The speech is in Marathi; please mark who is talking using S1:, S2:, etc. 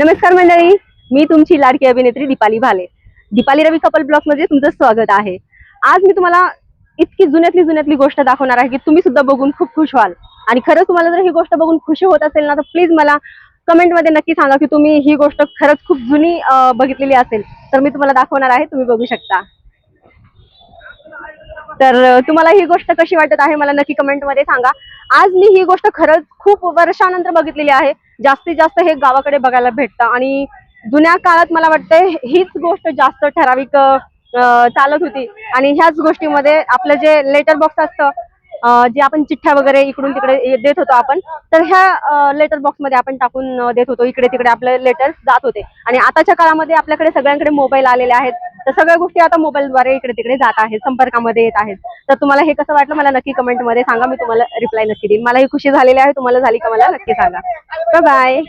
S1: नमस्कार मंडळी मी तुमची लाडकी अभिनेत्री दीपाली भाले. दीपाली रवी कपल ब्लॉकमध्ये तुमचं स्वागत आहे. आज मी तुम्हाला इतकी जुन्यातली जुन्यातली गोष्ट दाखवणार आहे की तुम्ही सुद्धा बघून खूप खुश व्हाल. आणि खरंच तुम्हाला जर ही गोष्ट बघून खुशी होत असेल ना तर प्लीज मला कमेंटमध्ये नक्की सांगा की तुम्ही ही गोष्ट खरंच खूप जुनी बघितलेली असेल तर मी तुम्हाला दाखवणार आहे तुम्ही बघू शकता. तर तुम्हाला ही गोष्ट कशी वाटत आहे मला नक्की कमेंटमध्ये सांगा. आज मी ही गोष्ट खरंच खूप वर्षानंतर बघितलेली आहे. जास्तीत जास्त हे गावाकडे बघायला भेटतं. आणि जुन्या काळात मला वाटतंय हीच गोष्ट जास्त ठराविक चालत होती. आणि ह्याच गोष्टीमध्ये आपलं जे लेटर बॉक्स असतं जे आपण चिठ्ठ्या वगैरे इकडून तिकडे देत होतो आपण तर ह्या लेटर बॉक्समध्ये आपण टाकून देत होतो. इकडे तिकडे आपले लेटर्स जात होते. आणि आताच्या काळामध्ये आपल्याकडे सगळ्यांकडे मोबाईल आलेले आहेत. तर सगळ्या गोष्टी आता मोबाईलद्वारे इकडे तिकडे जात आहेत संपर्कामध्ये येत आहेत. तर तुम्हाला हे कसं वाटलं मला नक्की कमेंटमध्ये सांगा मी तुम्हाला रिप्लाय नक्की देईन. मला ही खुशी झालेली आहे तुम्हाला झाली का मला नक्की सांगा. बाय